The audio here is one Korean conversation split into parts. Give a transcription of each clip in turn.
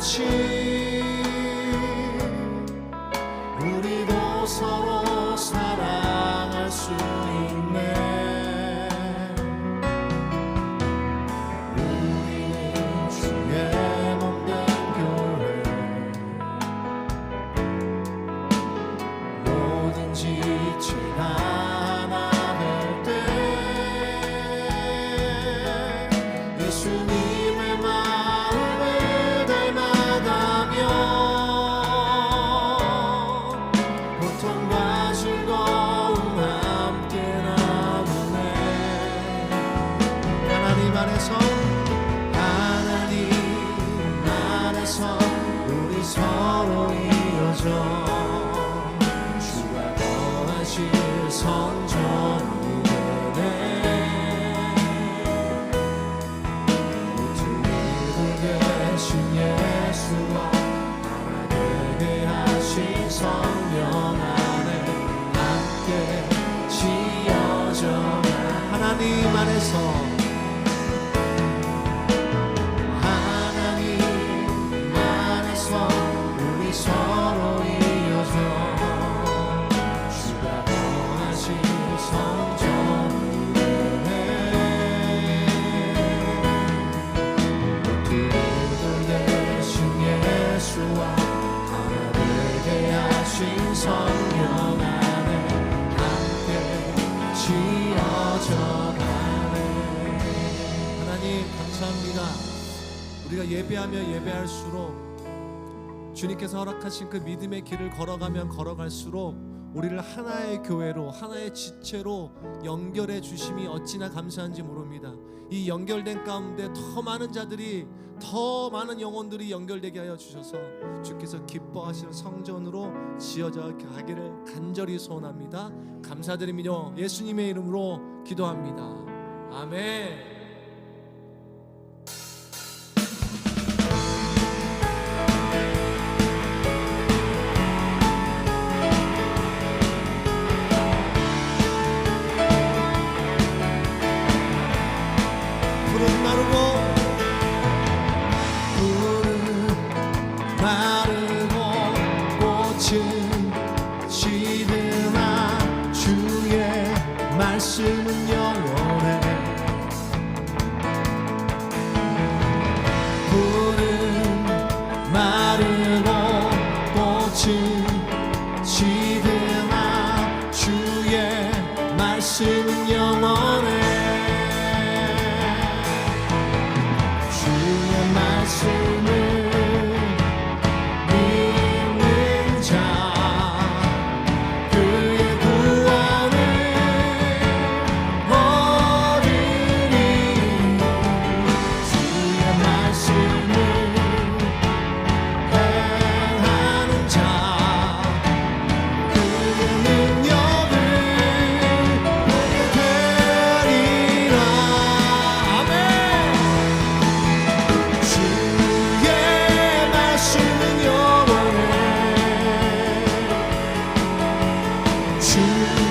ti. 우리 서로 이어져 찬양하며 예배할수록 주님께서 허락하신 그 믿음의 길을 걸어가면 걸어갈수록 우리를 하나의 교회로 하나의 지체로 연결해 주심이 어찌나 감사한지 모릅니다. 이 연결된 가운데 더 많은 자들이 더 많은 영혼들이 연결되게 하여 주셔서 주께서 기뻐하시는 성전으로 지어져 가기를 간절히 소원합니다. 감사드리며 예수님의 이름으로 기도합니다. 아멘. sensin yanar choose.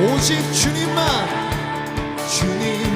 오직 주님만 주님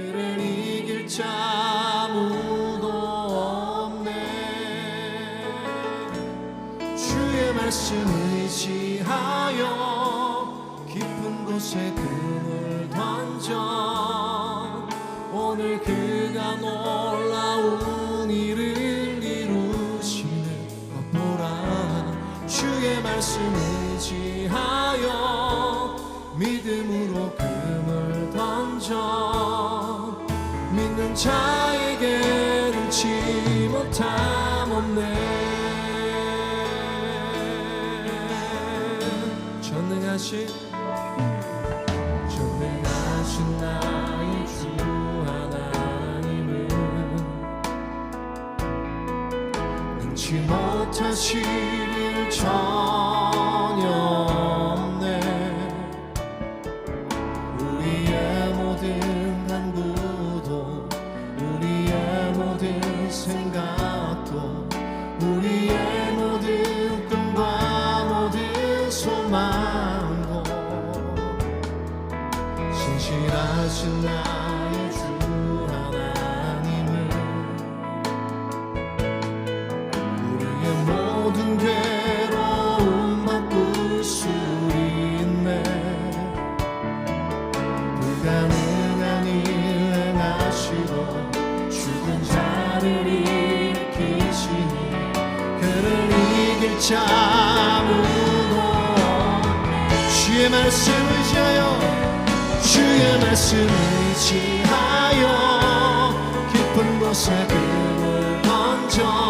그를 이길 자 무도 없네. 주의 말씀 자에게는 지못함 없네. 전능하신 전능하신 나의 주 하나님은 능치 못하시길 전 붙잡고 주의 말씀 의지하여 주의 말씀 의지하여 깊은 곳에 그물 던져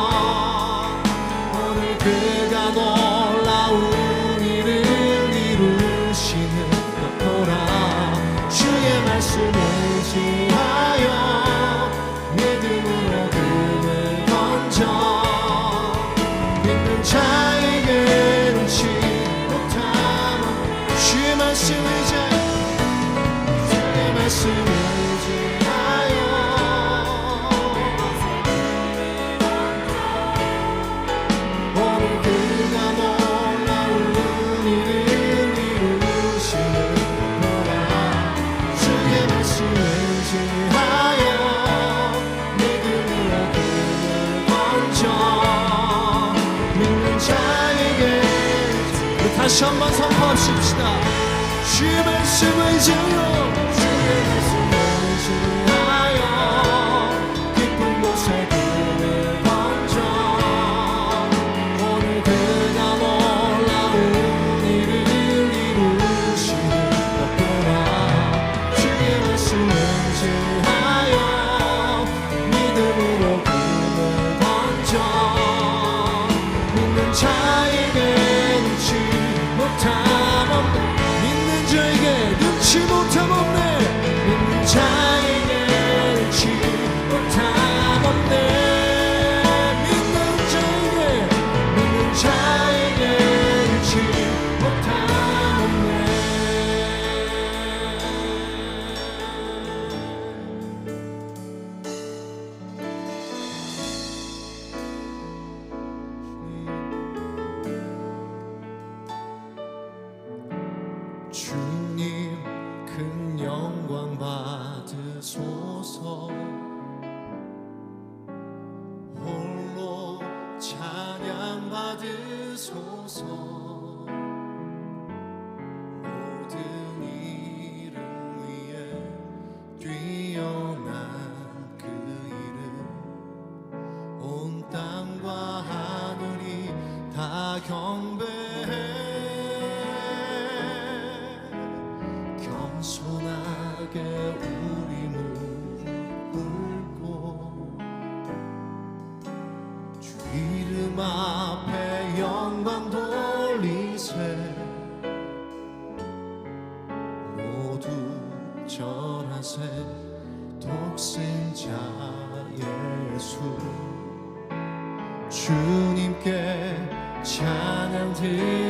하소서. 모든 일을 위해 뛰어난 그 이름. 온 땅과 하늘이 다 경배해. 겸손하게 우리 를울 고, 주 이름 앞 것에 독생자 예수. 주님께 찬양 드리